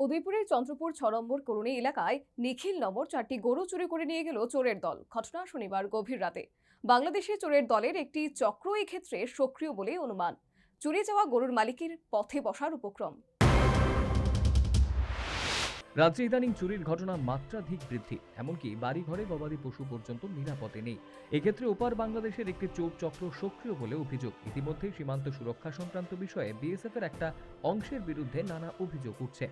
উদয়পুরের চন্দ্রপুর ছ নম্বর করুণী এলাকায় নিখিল নম্বর চারটি গরু চুরি করে নিয়ে গেল চোরের দল। ঘটনা শনিবার গভীর রাতে। বাংলাদেশে চোরের দলের একটি চক্র এক্ষেত্রে ক্ষেত্রে সক্রিয় বলে অনুমান। চুরি যাওয়া গরুর মালিকের পথে বসার উপক্রম। রাজ্যে ইদানিং চুরির ঘটনা মাত্রাধিক বৃদ্ধি। এমনকি বাড়িঘরে গবাদি পশু পর্যন্ত নিরাপদে নেই। এক্ষেত্রে ওপার বাংলাদেশের একটি চোর চক্র সক্রিয় বলে অভিযোগ। ইতিমধ্যে সীমান্ত সুরক্ষা সংক্রান্ত বিষয়ে বিএসএফ এর একটা অংশের বিরুদ্ধে নানা অভিযোগ উঠছে।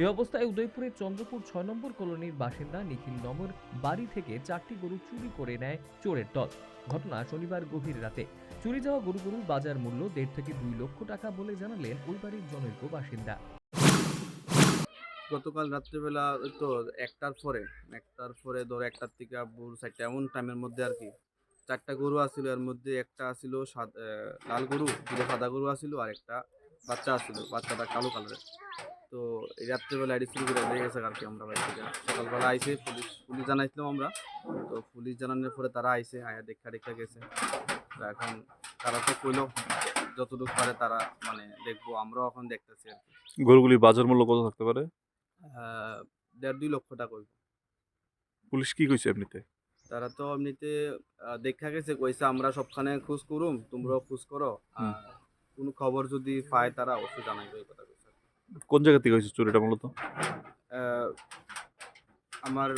এই অবস্থায় উদয়পুরের চন্দ্রপুর ছয় নম্বর কলোনির বাসিন্দা নিখিল নমর বাড়ি থেকে চারটি গরু চুরি করে নেয় চোরের দল। ঘটনা শনিবার গভীর রাতে। চুরি যাওয়া গরুগুলোর বাজার মূল্য দেড় থেকে দুই লক্ষ টাকা বলে জানালেন ওই বাড়ির জনৈক বাসিন্দা। গতকাল রাত্রিবেলা ওই তো একটার পরে একটার পরে ধর একটার থেকে ভোর চারটা, এমন টাইমের মধ্যে আর কি। চারটা গরু আসছিল এর মধ্যে একটা আসছিল সাদ লাল গরু, দুটো সাদা গরু আসছিল আর একটা বাচ্চা আসছিল বাচ্চাটা কালো কালারের তো এই রাত্রিবেলা এটি শুরু করে দিয়ে গেছে আর কি আমরা বাড়ি থেকে। সকালবেলা আইসে পুলিশ পুলিশ জানাইছিলাম আমরা। তো পুলিশ জানানোর পরে তারা আইসে আয়া দেখা দেখা গেছে। এখন তারা তো কইলো, যতটুকু পারে তারা মানে দেখব, আমরাও এখন দেখতেছি আর কি। গরুগুলির বাজার মূল্য কত থাকতে পারে? দেড় দুই লক্ষ টাকা হইব। পুলিশ কি কইছে এমনিতে? তারা তো এমনিতে দেখা গেছে কইছে আমরা সবখানে খোঁজ করুম তোমরাও খোঁজ করো। আর কোনো খবর যদি পায় তারা অবশ্যই জানাইবে এই কথা কইছে কোন জায়গা থেকে হয়েছে চুরিটা মূলত? আমার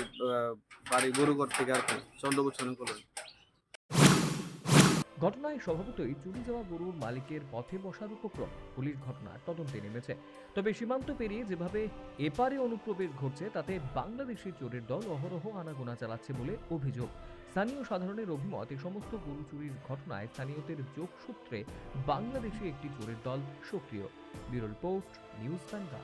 বাড়ি গরুগড় থেকে আর কি চন্দ্রবুচ্ছন করলেন ঘটনায় স্বভাবতই চুরি যাওয়া গরুর মালিকের পথে বসার উপক্রম পুলিশ ঘটনার তদন্তে নেমেছে। তবে সীমান্ত পেরিয়ে যেভাবে এপারে অনুপ্রবেশ ঘটছে, তাতে বাংলাদেশি চোরের দল অহরহ আনাগোনা চালাচ্ছে বলে অভিযোগ। স্থানীয় সাধারণের অভিমত, এ সমস্ত গরু চুরির ঘটনায় স্থানীয়দের যোগসূত্রে বাংলাদেশি একটি চোরের দল সক্রিয়। Bureau report, news Bangla